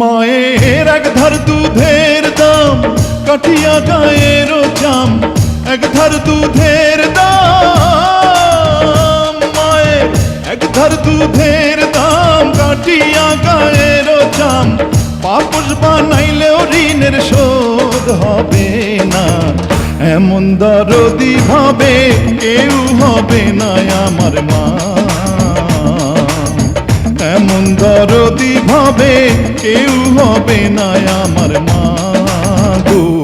মায়ের এক ধার দুধের দাম কাঠিয়া গায়ের চাম এক ধার দুধের দাম, মায়ের এক ধার দুধের দাম কাঠিয়া গায়ের চাম পাপস বানাইলেও ঋণের শোধ হবে না, এমন দরদি ভাবে কেউ হবে না আমার মা। ভাবে কেউ হবে না আমার মা গো।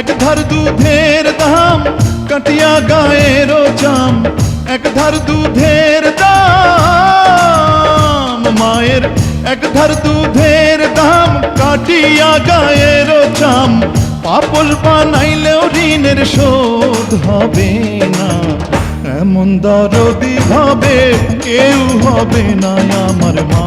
এক ধার দুধের দাম, কাটিয়া গায়ের চাম। এক ধার দুধের দাম, মায়ের এক ধার দুধের দাম, কাটিয়া গায়ের চাম। পাপল বানাইলেও ঋণের শোধ হবে না, এমন দরদি ভাবে কেউ হবে না আমার মা।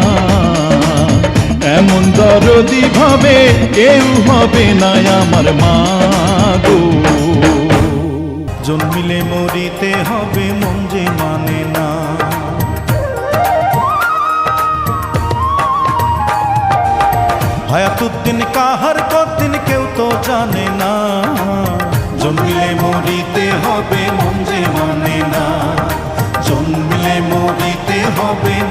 এমন দরদি ভাবে কেউ হবে না আমার মা গো। জন্মিলে মরিতে হবে মন যে মানে না। হায়াতুদ্দিন কাহার কদিন কেউ তো জানে না। জন্মিলে মরিতে হবে মন যে মানে না। জন্মিলে মরিতে হবে না